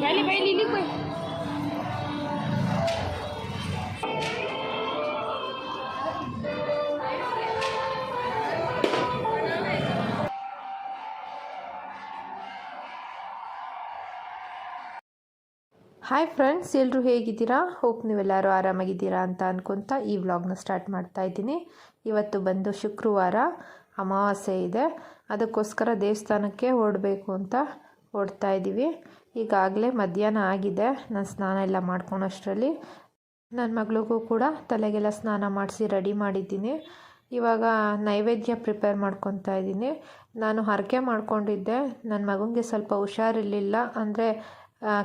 Hi friends ಎಲ್ಲರೂ ಹೇಗಿದ್ದೀರಾ? Hope ನೀವೆಲ್ಲರೂ ಆರಾಮಾಗಿದ್ದೀರಾ ಅಂತ ಅನ್ಕೊತ ಈ ವ್ಲಾಗ್ನ ಸ್ಟಾರ್ಟ್ ಮಾಡ್ತಾ ಇದ್ದೀನಿ. ಇವತ್ತು ಬಂದು ಶುಕ್ರವಾರ ಅಮಾವಾಸ್ಯೆ ಇದೆ. ಅದಕ್ಕೋಸ್ಕರ ದೇವಸ್ಥಾನಕ್ಕೆ ಓಡಬೇಕು ಅಂತ ಓಡ್ತಾ ಇದ್ದೀವಿ ಈಗಾಗಲೇ ಮಧ್ಯಾಹ್ನ ಆಗಿದೆ. ನಾನು ಸ್ನಾನ ಎಲ್ಲ ಮಾಡ್ಕೊಳೋಷ್ಟರಲ್ಲಿ ನನ್ನ ಮಗಳಿಗೂ ಕೂಡ ತಲೆಗೆಲ್ಲ ಸ್ನಾನ ಮಾಡಿಸಿ ರೆಡಿ ಮಾಡಿದ್ದೀನಿ. ಇವಾಗ ನೈವೇದ್ಯ ಪ್ರಿಪೇರ್ ಮಾಡ್ಕೊತಾ ಇದ್ದೀನಿ. ನಾನು ಹರಕೆ ಮಾಡ್ಕೊಂಡಿದ್ದೆ. ನನ್ನ ಮಗನಿಗೆ ಸ್ವಲ್ಪ ಹುಷಾರಿರಲಿಲ್ಲ. ಅಂದರೆ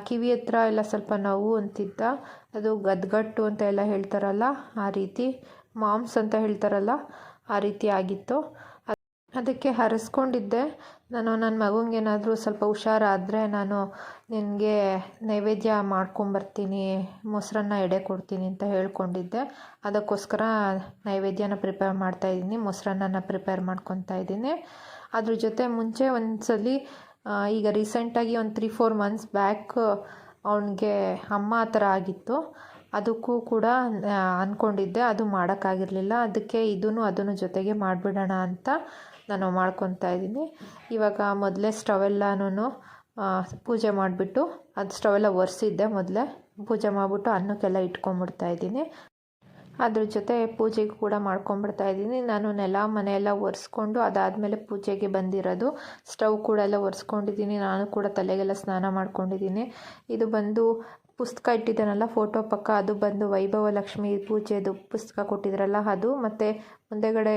ಕಿವಿ ಹತ್ರ ಎಲ್ಲ ಸ್ವಲ್ಪ ನೋವು ಅಂತಿದ್ದ ಅದು ಗದ್ಗಟ್ಟು ಅಂತ ಎಲ್ಲ ಹೇಳ್ತಾರಲ್ಲ, ಆ ರೀತಿ. ಮಾಮ್ಸ್ ಅಂತ ಹೇಳ್ತಾರಲ್ಲ, ಆ ರೀತಿ ಆಗಿತ್ತು. ಅದಕ್ಕೆ ಹರಸ್ಕೊಂಡಿದ್ದೆ. ನಾನು ನನ್ನ ಮಗನಿಗೇನಾದರೂ ಸ್ವಲ್ಪ ಹುಷಾರಾದರೆ ನಾನು ನಿನಗೆ ನೈವೇದ್ಯ ಮಾಡ್ಕೊಂಬರ್ತೀನಿ ಮೊಸರನ್ನ ಎಡೆ ಕೊಡ್ತೀನಿ ಅಂತ ಹೇಳ್ಕೊಂಡಿದ್ದೆ. ಅದಕ್ಕೋಸ್ಕರ ನೈವೇದ್ಯನ ಪ್ರಿಪೇರ್ ಮಾಡ್ತಾಯಿದ್ದೀನಿ ಮೊಸರನ್ನ ಪ್ರಿಪೇರ್ ಮಾಡ್ಕೊತಾ ಇದ್ದೀನಿ. ಅದ್ರ ಜೊತೆ ಮುಂಚೆ ಒಂದು ಸಲ ಆ, ಈಗ ರೀಸೆಂಟಾಗಿ ಒಂದು ತ್ರೀ ಫೋರ್ ಮಂತ್ಸ್ ಬ್ಯಾಕ್ ಅವನಿಗೆ ಅಮ್ಮ ಆ ಥರ ಆಗಿತ್ತು. ಅದಕ್ಕೂ ಕೂಡ ಅಂದ್ಕೊಂಡಿದ್ದೆ ಅದು ಮಾಡೋಕ್ಕಾಗಿರಲಿಲ್ಲ. ಅದಕ್ಕೆ ಇದೂ ಅದನ್ನು ಜೊತೆಗೆ ಮಾಡಿಬಿಡೋಣ ಅಂತ ನಾನು ಮಾಡ್ಕೊತಾ ಇದ್ದೀನಿ. ಇವಾಗ ಮೊದಲೇ ಸ್ಟವೆಲ್ಲನೂ ಪೂಜೆ ಮಾಡಿಬಿಟ್ಟು ಅದು ಸ್ಟವೆಲ್ಲ ಒರೆಸಿದ್ದೆ ಮೊದಲೇ. ಪೂಜೆ ಮಾಡಿಬಿಟ್ಟು ಅನ್ನಕ್ಕೆಲ್ಲ ಇಟ್ಕೊಂಬಿಡ್ತಾ ಇದ್ದೀನಿ. ಅದ್ರ ಜೊತೆ ಪೂಜೆಗೆ ಕೂಡ ಮಾಡ್ಕೊಂಬಿಡ್ತಾ ಇದ್ದೀನಿ. ನಾನು ನೆಲ ಮನೆಯೆಲ್ಲ ಒರೆಸ್ಕೊಂಡು ಅದಾದಮೇಲೆ ಪೂಜೆಗೆ ಬಂದಿರೋದು. ಸ್ಟವ್ ಕೂಡ ಎಲ್ಲ ಒರೆಸ್ಕೊಂಡಿದ್ದೀನಿ. ನಾನು ಕೂಡ ತಲೆಗೆಲ್ಲ ಸ್ನಾನ ಮಾಡ್ಕೊಂಡಿದ್ದೀನಿ. ಇದು ಬಂದು ಪುಸ್ತಕ ಇಟ್ಟಿದ್ದಾನಲ್ಲ, ಫೋಟೋ ಪಕ್ಕ ಅದು ಬಂದು ವೈಭವ ಲಕ್ಷ್ಮಿ ಪೂಜೆದು ಪುಸ್ತಕ ಕೊಟ್ಟಿದ್ರಲ್ಲ ಅದು. ಮತ್ತು ಮುಂದೆಗಡೆ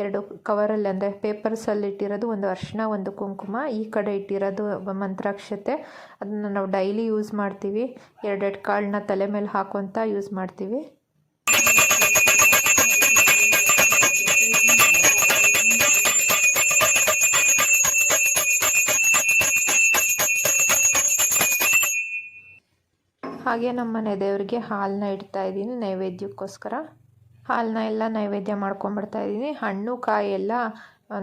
ಎರಡು ಕವರಲ್ಲಿ ಅಂದರೆ ಪೇಪರ್ಸಲ್ಲಿ ಇಟ್ಟಿರೋದು ಒಂದು ಅರ್ಶಿನ, ಒಂದು ಕುಂಕುಮ, ಈ ಕಡೆ ಇಟ್ಟಿರೋದು ಮಂತ್ರಾಕ್ಷತೆ. ಅದನ್ನು ನಾವು ಡೈಲಿ ಯೂಸ್ ಮಾಡ್ತೀವಿ. ಎರಡೆರಡು ಕಾಳನ್ನ ತಲೆ ಮೇಲೆ ಹಾಕೊತ ಯೂಸ್ ಮಾಡ್ತೀವಿ. ಹಾಗೆ ನಮ್ಮ ಮನೆ ದೇವರಿಗೆ ಹಾಲನ್ನ ಇಡ್ತಾ ಇದ್ದೀನಿ ನೈವೇದ್ಯಕ್ಕೋಸ್ಕರ. ಹಾಲನ್ನ ಎಲ್ಲ ನೈವೇದ್ಯ ಮಾಡ್ಕೊಂಬರ್ತಾ ಇದ್ದೀನಿ. ಹಣ್ಣು, ಕಾಯಿ ಎಲ್ಲ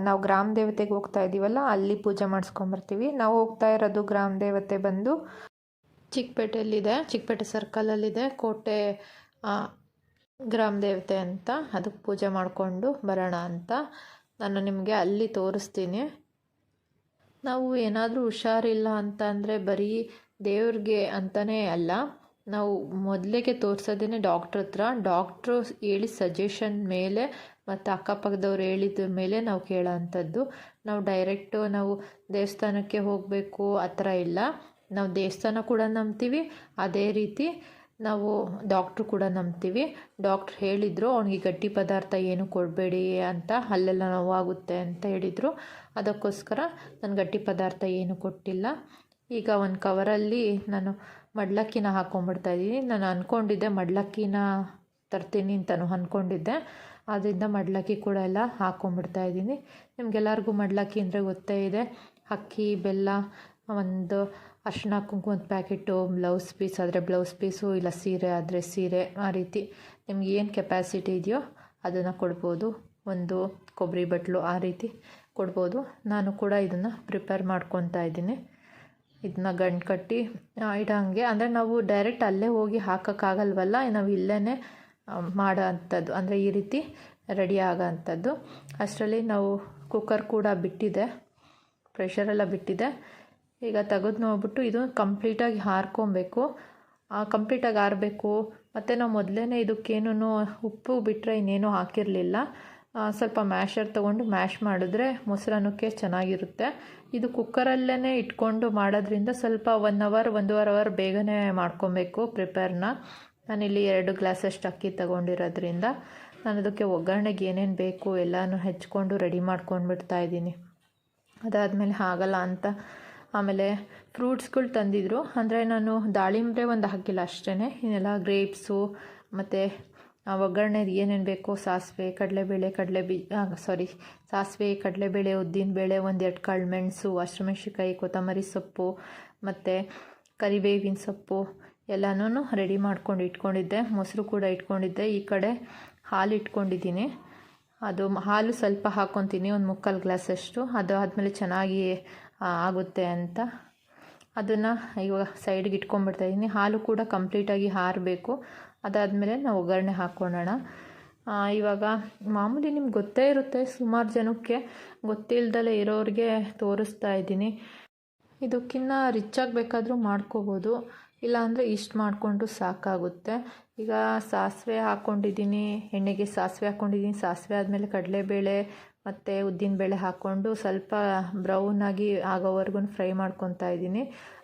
ನಾವು ಗ್ರಾಮ ದೇವತೆಗೆ ಹೋಗ್ತಾ ಇದ್ದೀವಲ್ಲ ಅಲ್ಲಿ ಪೂಜೆ ಮಾಡಿಸ್ಕೊಂಬರ್ತೀವಿ ನಾವು ಹೋಗ್ತಾ ಇರೋದು ಗ್ರಾಮ ದೇವತೆ ಬಂದು ಚಿಕ್ಕಪೇಟೆಯಲ್ಲಿದೆ, ಚಿಕ್ಕಪೇಟೆ ಸರ್ಕಲಲ್ಲಿದೆ, ಕೋಟೆ ಗ್ರಾಮ ದೇವತೆ ಅಂತ ಅದಕ್ಕೆ ಪೂಜೆ ಮಾಡಿಕೊಂಡು ಬರೋಣ ಅಂತ ನಾನು ನಿಮಗೆ ಅಲ್ಲಿ ತೋರಿಸ್ತೀನಿ. ನಾವು ಏನಾದರೂ ಹುಷಾರಿಲ್ಲ ಅಂತ ಅಂದರೆ ಬರೀ ದೇವ್ರಿಗೆ ಅಂತಲೇ ಅಲ್ಲ, ನಾವು ಮೊದಲಿಗೆ ತೋರಿಸೋದೇ ಡಾಕ್ಟ್ರ್ ಹತ್ರ. ಡಾಕ್ಟ್ರು ಹೇಳಿ ಸಜೆಷನ್ ಮೇಲೆ ಮತ್ತು ಅಕ್ಕಪಕ್ಕದವ್ರು ಹೇಳಿದ ಮೇಲೆ ನಾವು ಕೇಳೋ ಅಂಥದ್ದು ನಾವು ಡೈರೆಕ್ಟು ನಾವು ದೇವಸ್ಥಾನಕ್ಕೆ ಹೋಗಬೇಕು ಆ ಥರ ಇಲ್ಲ. ನಾವು ದೇವಸ್ಥಾನ ಕೂಡ ನಂಬ್ತೀವಿ. ಅದೇ ರೀತಿ ನಾವು ಡಾಕ್ಟ್ರು ಕೂಡ ನಂಬ್ತೀವಿ. ಡಾಕ್ಟ್ರ್ ಹೇಳಿದರು, ಅವ್ನಿಗೆ ಗಟ್ಟಿ ಪದಾರ್ಥ ಏನು ಕೊಡಬೇಡಿ ಅಂತ ಅಲ್ಲೆಲ್ಲ ನೋವಾಗುತ್ತೆ ಅಂತ ಹೇಳಿದರು. ಅದಕ್ಕೋಸ್ಕರ ನಾನು ಗಟ್ಟಿ ಪದಾರ್ಥ ಏನು ಕೊಟ್ಟಿಲ್ಲ. ಈಗ ಒಂದು ಕವರಲ್ಲಿ ನಾನು ಮಡ್ಲಕ್ಕಿನ ಹಾಕ್ಕೊಂಬಿಡ್ತಾ ಇದ್ದೀನಿ. ನಾನು ಅಂದ್ಕೊಂಡಿದ್ದೆ ಮಡ್ಲಕ್ಕಿನ ತರ್ತೀನಿ ಅಂತಲೂ ಅಂದ್ಕೊಂಡಿದ್ದೆ ಆದ್ದರಿಂದ ಮಡ್ಲಕ್ಕಿ ಕೂಡ ಎಲ್ಲ ಹಾಕ್ಕೊಂಬಿಡ್ತಾ ಇದ್ದೀನಿ. ನಿಮ್ಗೆಲ್ಲರಿಗೂ ಮಡ್ಲಕ್ಕಿ ಅಂದರೆ ಗೊತ್ತೇ ಇದೆ. ಅಕ್ಕಿ, ಬೆಲ್ಲ, ಒಂದು ಅರ್ಶಿನ ಕುಂಕುಮದ ಪ್ಯಾಕೆಟು, ಬ್ಲೌಸ್ ಪೀಸ್. ಆದರೆ ಬ್ಲೌಸ್ ಪೀಸು ಇಲ್ಲ, ಸೀರೆ ಆದರೆ ಸೀರೆ. ಆ ರೀತಿ ನಿಮ್ಗೆ ಏನು ಕೆಪ್ಯಾಸಿಟಿ ಇದೆಯೋ ಅದನ್ನು ಕೊಡ್ಬೋದು. ಒಂದು ಕೊಬ್ಬರಿ ಬಟ್ಲು ಆ ರೀತಿ ಕೊಡ್ಬೋದು. ನಾನು ಕೂಡ ಇದನ್ನು ಪ್ರಿಪೇರ್ ಮಾಡ್ಕೊತಾ ಇದ್ದೀನಿ. ಇದನ್ನ ಗಂಟು ಕಟ್ಟಿ ಇಡೋಂಗೆ ಅಂದರೆ ನಾವು ಡೈರೆಕ್ಟ್ ಅಲ್ಲೇ ಹೋಗಿ ಹಾಕೋಕ್ಕಾಗಲ್ವಲ್ಲ, ನಾವು ಇಲ್ಲೇ ಮಾಡೋ ಅಂಥದ್ದು ಅಂದರೆ ಈ ರೀತಿ ರೆಡಿ ಆಗೋ ಅಂಥದ್ದು ಅಷ್ಟರಲ್ಲಿ ನಾವು ಕುಕ್ಕರ್ ಕೂಡ ಬಿಟ್ಟಿದೆ ಪ್ರೆಷರೆಲ್ಲ ಬಿಟ್ಟಿದೆ. ಈಗ ತೆಗೆದು ನೋಡ್ಬಿಟ್ಟು ಇದು ಕಂಪ್ಲೀಟಾಗಿ ಹಾರ್ಕೊಬೇಕು. ಕಂಪ್ಲೀಟಾಗಿ ಹಾರಬೇಕು. ಮತ್ತು ನಾವು ಮೊದಲೇ ಇದಕ್ಕೇನೂ ಉಪ್ಪು ಬಿಟ್ಟರೆ ಇನ್ನೇನು ಹಾಕಿರಲಿಲ್ಲ. ಸ್ವಲ್ಪ ಮ್ಯಾಶರ್ ತೊಗೊಂಡು ಮ್ಯಾಶ್ ಮಾಡಿದ್ರೆ ಮೊಸರನ್ನಕ್ಕೆ ಚೆನ್ನಾಗಿರುತ್ತೆ. ಇದು ಕುಕ್ಕರಲ್ಲೇ ಇಟ್ಕೊಂಡು ಮಾಡೋದ್ರಿಂದ ಸ್ವಲ್ಪ ಒನ್ ಅವರ್ ಒಂದೂವರೆ ಅವರ್ ಬೇಗನೆ ಮಾಡ್ಕೊಬೇಕು ಪ್ರಿಪೇರ್ನ. ನಾನಿಲ್ಲಿ ಎರಡು ಗ್ಲಾಸಷ್ಟು ಅಕ್ಕಿ ತಗೊಂಡಿರೋದ್ರಿಂದ ನಾನು ಅದಕ್ಕೆ ಒಗ್ಗರಣೆಗೆ ಏನೇನು ಬೇಕು ಎಲ್ಲನೂ ಹೆಚ್ಕೊಂಡು ರೆಡಿ ಮಾಡ್ಕೊಂಡ್ಬಿಡ್ತಾ ಇದ್ದೀನಿ. ಅದಾದಮೇಲೆ ಆಗಲ್ಲ ಅಂತ. ಆಮೇಲೆ ಫ್ರೂಟ್ಸ್ಗಳು ತಂದಿದ್ರು. ಅಂದರೆ ನಾನು ದಾಳಿಂಬೆ ಒಂದು ಹಾಕಿಲ್ಲ ಅಷ್ಟೇ ಇನ್ನೆಲ್ಲ ಗ್ರೇಪ್ಸು, ಮತ್ತು ಒಗ್ಗರಣೆದು ಏನೇನು ಬೇಕೋ ಸಾಸಿವೆ, ಕಡಲೆಬೇಳೆ, ಕಡಲೆ ಬಿ ಸಾರಿ ಸಾಸಿವೆ, ಕಡಲೆಬೇಳೆ ಉದ್ದಿನಬೇಳೆ ಒಂದೆರಡು ಕಾಳು ಮೆಣಸು ಹಸಿಮೆಣ್ಸಿಕಾಯಿ ಕೊತ್ತಂಬರಿ ಸೊಪ್ಪು, ಮತ್ತು ಕರಿಬೇವಿನ ಸೊಪ್ಪು ಎಲ್ಲನೂ ರೆಡಿ ಮಾಡ್ಕೊಂಡು ಇಟ್ಕೊಂಡಿದ್ದೆ. ಮೊಸರು ಕೂಡ ಇಟ್ಕೊಂಡಿದ್ದೆ. ಈ ಕಡೆ ಹಾಲು ಇಟ್ಕೊಂಡಿದ್ದೀನಿ. ಅದು ಹಾಲು ಸ್ವಲ್ಪ ಹಾಕ್ಕೊತೀನಿ ಒಂದು ಮುಕ್ಕಾಲು ಗ್ಲಾಸಷ್ಟು ಅದು ಆದಮೇಲೆ ಚೆನ್ನಾಗಿ ಆಗುತ್ತೆ ಅಂತ. ಅದನ್ನು ಇವಾಗ ಸೈಡ್ಗೆ ಇಟ್ಕೊಂಡ್ಬಿಡ್ತಾ ಇದ್ದೀನಿ. ಹಾಲು ಕೂಡ ಕಂಪ್ಲೀಟಾಗಿ ಹಾರಬೇಕು. ಅದಾದಮೇಲೆ ನಾವು ಒಗ್ಗರಣೆ ಹಾಕ್ಕೊಳ್ಳೋಣ. ಇವಾಗ ಮಾಮೂಲಿ ನಿಮ್ಗೆ ಗೊತ್ತೇ ಇರುತ್ತೆ, ಸುಮಾರು ಜನಕ್ಕೆ ಗೊತ್ತಿಲ್ಲದಲೇ ಇರೋರಿಗೆ ತೋರಿಸ್ತಾ ಇದ್ದೀನಿ. ಇದಕ್ಕಿನ್ನ ರಿಚ್ ಆಗಬೇಕಾದ್ರೂ ಮಾಡ್ಕೋಬೋದು, ಇಲ್ಲಾಂದರೆ ಇಷ್ಟು ಮಾಡಿಕೊಂಡು ಸಾಕಾಗುತ್ತೆ. ಈಗ ಸಾಸಿವೆ ಹಾಕ್ಕೊಂಡಿದ್ದೀನಿ, ಎಣ್ಣೆಗೆ ಸಾಸಿವೆ ಹಾಕ್ಕೊಂಡಿದ್ದೀನಿ, ಸಾಸಿವೆ ಆದಮೇಲೆ ಕಡಲೆಬೇಳೆ ಮತ್ತು ಉದ್ದಿನಬೇಳೆ ಹಾಕ್ಕೊಂಡು ಸ್ವಲ್ಪ ಬ್ರೌನಾಗಿ ಆಗೋವರೆಗೂ ಫ್ರೈ ಮಾಡ್ಕೊತಾ ಇದ್ದೀನಿ.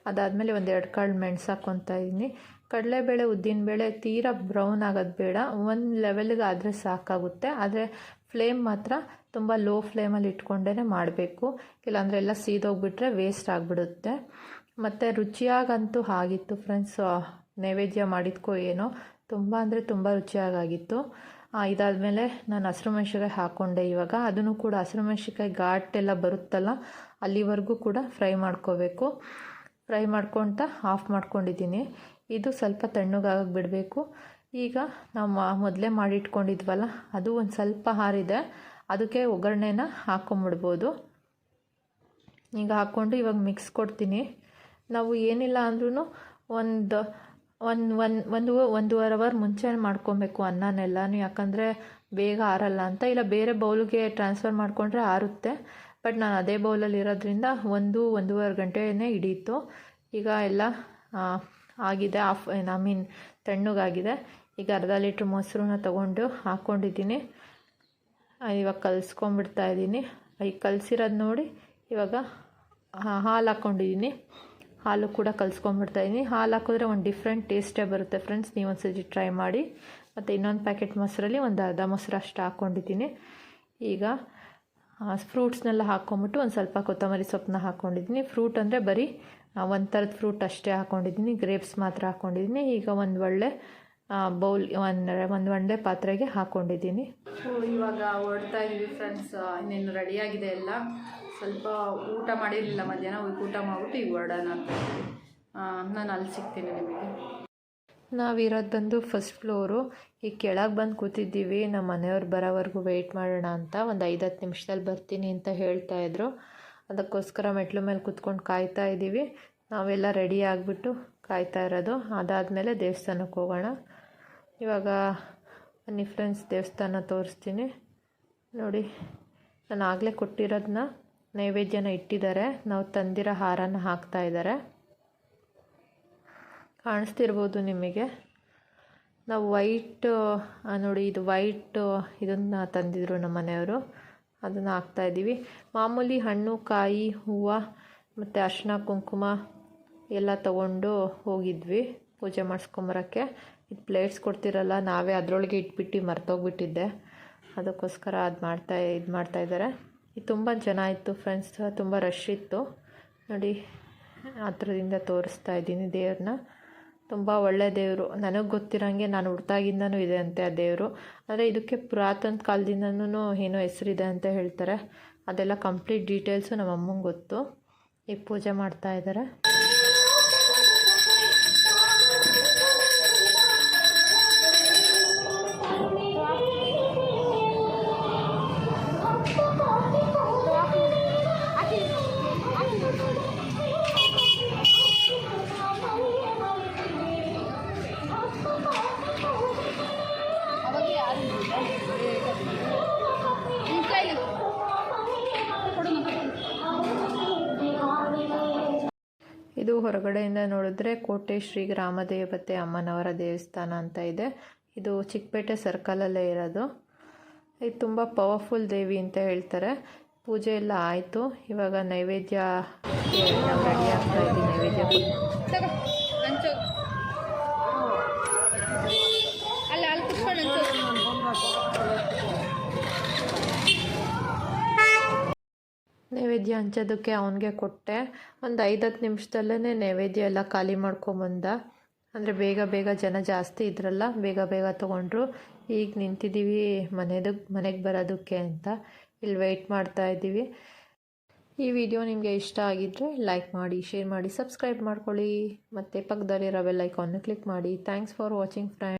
ಅದಾದಮೇಲೆ ಒಂದೆರಡು ಕಾಳು ಮೆಣಸು ಹಾಕ್ಕೊತಾ ಇದ್ದೀನಿ. ಕಡಲೆಬೇಳೆ ಉದ್ದಿನಬೇಳೆ ತೀರಾ ಬ್ರೌನ್ ಆಗೋದು ಬೇಡ. ಒಂದು ಲೆವೆಲ್ಗೆ ಆದರೆ ಸಾಕಾಗುತ್ತೆ. ಆದರೆ ಫ್ಲೇಮ್ ಮಾತ್ರ ತುಂಬ ಲೋ ಫ್ಲೇಮಲ್ಲಿ ಇಟ್ಕೊಂಡೇ ಮಾಡಬೇಕು. ಇಲ್ಲಾಂದರೆ ಎಲ್ಲ ಸೀದೋಗ್ಬಿಟ್ರೆ ವೇಸ್ಟ್ ಆಗಿಬಿಡುತ್ತೆ. ಮತ್ತು ರುಚಿಯಾಗಂತೂ ಆಗಿತ್ತು ಫ್ರೆಂಡ್ಸ್ ನೈವೇದ್ಯ ಮಾಡಿದ್ಕೋ ಏನೋ. ತುಂಬ ಅಂದರೆ ತುಂಬ ರುಚಿಯಾಗಿತ್ತು ಇದಾದಮೇಲೆ ನಾನು ಹಸಿರು ಮೆಣಸಿನ್ಕಾಯಿ ಹಾಕ್ಕೊಂಡೆ ಇವಾಗ. ಅದನ್ನು ಕೂಡ ಹಸಿರು ಮೆಣಸಿನ್ಕಾಯಿ ಘಾಟೆಲ್ಲ ಬರುತ್ತಲ್ಲ, ಅಲ್ಲಿವರೆಗೂ ಕೂಡ ಫ್ರೈ ಮಾಡ್ಕೋಬೇಕು. ಫ್ರೈ ಮಾಡ್ಕೊತ ಆಫ್ ಮಾಡ್ಕೊಂಡಿದ್ದೀನಿ. ಇದು ಸ್ವಲ್ಪ ತಣ್ಣಗಾಗಕ್ಕೆ ಬಿಡಬೇಕು. ಈಗ ನಾವು ಮೊದಲೇ ಮಾಡಿಟ್ಕೊಂಡಿದ್ವಲ್ಲ, ಅದು ಒಂದು ಸ್ವಲ್ಪ ಹಾರಿದೆ. ಅದಕ್ಕೆ ಒಗ್ಗರಣೆನ ಹಾಕೊಂಬಿಡ್ಬೋದು. ಈಗ ಹಾಕ್ಕೊಂಡು ಇವಾಗ ಮಿಕ್ಸ್ ಕೊಡ್ತೀನಿ. ನಾವು ಏನಿಲ್ಲ ಅಂದ್ರೂ ಒಂದು ಒಂದು ಒಂದು ಒಂದು, ಒಂದೂವರೆ ಅವರ್ ಮುಂಚೆ ಮಾಡ್ಕೊಬೇಕು ಅನ್ನನೆಲ್ಲನೂ, ಯಾಕಂದರೆ ಬೇಗ ಆರಲ್ಲ ಅಂತ. ಇಲ್ಲ, ಬೇರೆ ಬೌಲ್ಗೆ ಟ್ರಾನ್ಸ್ಫರ್ ಮಾಡಿಕೊಂಡ್ರೆ ಆರುತ್ತೆ. ಬಟ್ ನಾನು ಅದೇ ಬೌಲಲ್ಲಿ ಇರೋದ್ರಿಂದ ಒಂದು, ಒಂದೂವರೆ ಗಂಟೆನೇ ಹಿಡೀತು. ಈಗ ಎಲ್ಲ ಆಗಿದೆ, ಆಫ್ ಐ ಮೀನ್, ತಣ್ಣಗಾಗಿದೆ. ಈಗ ಅರ್ಧ ಲೀಟ್ರ್ ಮೊಸರನ್ನ ತೊಗೊಂಡು ಹಾಕ್ಕೊಂಡಿದ್ದೀನಿ ಇವಾಗ ಕಲಿಸ್ಕೊಂಬಿಡ್ತಾ ಇದ್ದೀನಿ. ಈಗ ಕಲಸಿರೋದು ನೋಡಿ, ಇವಾಗ ಹಾಲು ಹಾಕ್ಕೊಂಡಿದ್ದೀನಿ ಹಾಲು ಕೂಡ ಕಲಿಸ್ಕೊಂಡ್ಬಿಡ್ತಾ ಇದ್ದೀನಿ ಹಾಲು ಹಾಕಿದ್ರೆ ಒಂದು ಡಿಫ್ರೆಂಟ್ ಟೇಸ್ಟೇ ಬರುತ್ತೆ ಫ್ರೆಂಡ್ಸ್ ನೀವು ಒಂದ್ಸತಿ ಟ್ರೈ ಮಾಡಿ. ಮತ್ತು ಇನ್ನೊಂದು ಪ್ಯಾಕೆಟ್ ಮೊಸರಲ್ಲಿ ಒಂದು ಅರ್ಧ ಮೊಸರು ಅಷ್ಟು ಹಾಕ್ಕೊಂಡಿದ್ದೀನಿ ಈಗ ಫ್ರೂಟ್ಸ್ನೆಲ್ಲ ಹಾಕ್ಕೊಂಬಿಟ್ಟು ಒಂದು ಸ್ವಲ್ಪ ಕೊತ್ತಂಬರಿ ಸೊಪ್ಪನ್ನ ಹಾಕ್ಕೊಂಡಿದ್ದೀನಿ ಫ್ರೂಟ್ ಅಂದರೆ ಬರೀ ಒಂದು ಥರದ ಫ್ರೂಟ್ ಅಷ್ಟೇ ಹಾಕ್ಕೊಂಡಿದ್ದೀನಿ ಗ್ರೇಪ್ಸ್ ಮಾತ್ರ ಹಾಕ್ಕೊಂಡಿದ್ದೀನಿ ಈಗ ಒಂದು ಒಳ್ಳೆ ಬೌಲ್ ಒಂದು ಒಂದು ಒಳ್ಳೆ ಪಾತ್ರೆಗೆ ಹಾಕ್ಕೊಂಡಿದ್ದೀನಿ ಇವಾಗ ಓಡ್ತಾ ಇದ್ದೀವಿ ಫ್ರೆಂಡ್ಸ್ ಇನ್ನೇನು ರೆಡಿಯಾಗಿದೆ ಎಲ್ಲ? ಸ್ವಲ್ಪ ಊಟ ಮಾಡಿರಲಿಲ್ಲ ಮಧ್ಯಾಹ್ನ, ಹೋಗಿ ಊಟ ಮಾಡಿಬಿಟ್ಟು ಈಗ ಹೊರಡೋಣ ಅಂತ ನಾನು ಅಲ್ಲಿ ಸಿಗ್ತೀನಿ ನಿಮಗೆ. ನಾವಿರೋದು ಬಂದು ಫಸ್ಟ್ ಫ್ಲೋರು. ಈಗ ಕೆಳಗೆ ಬಂದು ಕೂತಿದ್ದೀವಿ. ನಮ್ಮ ಮನೆಯವ್ರು ಬರೋವರೆಗೂ ವೆಯ್ಟ್ ಮಾಡೋಣ ಅಂತ. ಒಂದು ಐದು ಹತ್ತು ನಿಮಿಷದಲ್ಲಿ ಬರ್ತೀನಿ ಅಂತ ಹೇಳ್ತಾ ಇದ್ರು. ಅದಕ್ಕೋಸ್ಕರ ಮೆಟ್ಲು ಮೇಲೆ ಕೂತ್ಕೊಂಡು ಕಾಯ್ತಾ ಇದ್ದೀವಿ. ನಾವೆಲ್ಲ ರೆಡಿ ಆಗಿಬಿಟ್ಟು ಕಾಯ್ತಾ ಇರೋದು. ಅದಾದಮೇಲೆ ದೇವಸ್ಥಾನಕ್ಕೆ ಹೋಗೋಣ. ಇವಾಗ ಬನ್ನಿ ಫ್ರೆಂಡ್ಸ್ ದೇವಸ್ಥಾನ ತೋರಿಸ್ತೀನಿ. ನೋಡಿ, ನಾನು ಆಗಲೇ ಕೊಟ್ಟಿರೋದನ್ನ ನೈವೇದ್ಯನ ಇಟ್ಟಿದ್ದಾರೆ. ನಾವು ತಂದಿರೋ ಹಾರನ ಹಾಕ್ತಾ ಇದ್ದಾರೆ. ಕಾಣಿಸ್ತಿರ್ಬೋದು ನಿಮಗೆ. ನಾವು ವೈಟ್ ನೋಡಿ ಇದು ವೈಟ್, ಇದನ್ನು ತಂದಿದ್ರು ನಮ್ಮ ಮನೆಯವರು. ಅದನ್ನು ಹಾಕ್ತಾಯಿದ್ದೀವಿ ಮಾಮೂಲಿ ಹಣ್ಣು, ಕಾಯಿ, ಹೂವು, ಮತ್ತು ಅರ್ಶಿನ, ಕುಂಕುಮ ಎಲ್ಲ ತಗೊಂಡು ಹೋಗಿದ್ವಿ ಪೂಜೆ ಮಾಡಿಸ್ಕೊಂಬರೋಕ್ಕೆ. ಇದು ಪ್ಲೇಟ್ಸ್ ಕೊಡ್ತಿರಲ್ಲ, ನಾವೇ ಅದರೊಳಗೆ ಇಟ್ಬಿಟ್ಟು ಮರ್ತೋಗ್ಬಿಟ್ಟಿದ್ದೆ. ಅದಕ್ಕೋಸ್ಕರ ಅದು ಮಾಡ್ತಾ, ಇದು ಮಾಡ್ತಾಯಿದ್ದಾರೆ ತುಂಬ ಜನ ಇತ್ತು ಫ್ರೆಂಡ್ಸ್ ತುಂಬ ರಶ್ ಇತ್ತು. ನೋಡಿ ಹತ್ರದಿಂದ ತೋರಿಸ್ತಾ ಇದ್ದೀನಿ ದೇವ್ರನ್ನ. ತುಂಬ ಒಳ್ಳೆ ದೇವರು. ನನಗೆ ಗೊತ್ತಿರೋಂಗೆ ನಾನು ಹುಡ್ತಾಗಿಂದನೂ ಇದೆ ಅಂತೆ ಆ ದೇವರು. ಆದರೆ ಇದಕ್ಕೆ ಪುರಾತನ ಕಾಲದಿಂದನೂ ಏನೋ ಹೆಸರಿದೆ ಅಂತ ಹೇಳ್ತಾರೆ. ಅದೆಲ್ಲ ಕಂಪ್ಲೀಟ್ ಡೀಟೇಲ್ಸು ನಮ್ಮ ಅಮ್ಮಂಗೆ ಗೊತ್ತು. ಈಗ ಪೂಜೆ ಮಾಡ್ತಾ ಇದ್ದಾರೆ ಇದು ಹೊರಗಡೆಯಿಂದ ನೋಡಿದ್ರೆ ಕೋಟೆ ಶ್ರೀ ಗ್ರಾಮದೇವತೆ ಅಮ್ಮನವರ ದೇವಸ್ಥಾನ ಅಂತ ಇದೆ. ಇದು ಚಿಕ್ಕಪೇಟೆ ಸರ್ಕಲಲ್ಲೇ ಇರೋದು. ಇದು ತುಂಬ ಪವರ್ಫುಲ್ ದೇವಿ ಅಂತ ಹೇಳ್ತಾರೆ. ಪೂಜೆ ಎಲ್ಲ ಆಯಿತು. ಇವಾಗ ನೈವೇದ್ಯ ನಾವು ರೆಡಿ ಆಗ್ತಾ ಇದೆ ನೈವೇದ್ಯ ನೈವೇದ್ಯ ಹಂಚೋದಕ್ಕೆ ಅವನಿಗೆ ಕೊಟ್ಟೆ. ಒಂದು ಐದು ಹತ್ತು ನಿಮಿಷದಲ್ಲೇ ನೈವೇದ್ಯ ಎಲ್ಲ ಖಾಲಿ ಮಾಡ್ಕೊಂಬಂದ. ಅಂದರೆ ಬೇಗ ಬೇಗ ಜನ ಜಾಸ್ತಿ ಇದ್ರಲ್ಲ, ಬೇಗ ಬೇಗ ತೊಗೊಂಡ್ರು. ಈಗ ನಿಂತಿದ್ದೀವಿ ಮನೆದು, ಮನೆಗೆ ಬರೋದಕ್ಕೆ ಅಂತ. ಇಲ್ಲಿ ವೆಯ್ಟ್ ಮಾಡ್ತಾ ಇದ್ದೀವಿ. ಈ ವಿಡಿಯೋ ನಿಮಗೆ ಇಷ್ಟ ಆಗಿದ್ದರೆ ಲೈಕ್ ಮಾಡಿ ಶೇರ್ ಮಾಡಿ ಸಬ್ಸ್ಕ್ರೈಬ್ ಮಾಡ್ಕೊಳ್ಳಿ. ಮತ್ತು ಪಕ್ಕದಲ್ಲಿರೋ ಬೆಲ್ ಐಕಾನ್ನ ಕ್ಲಿಕ್ ಮಾಡಿ. Thanks for watching friend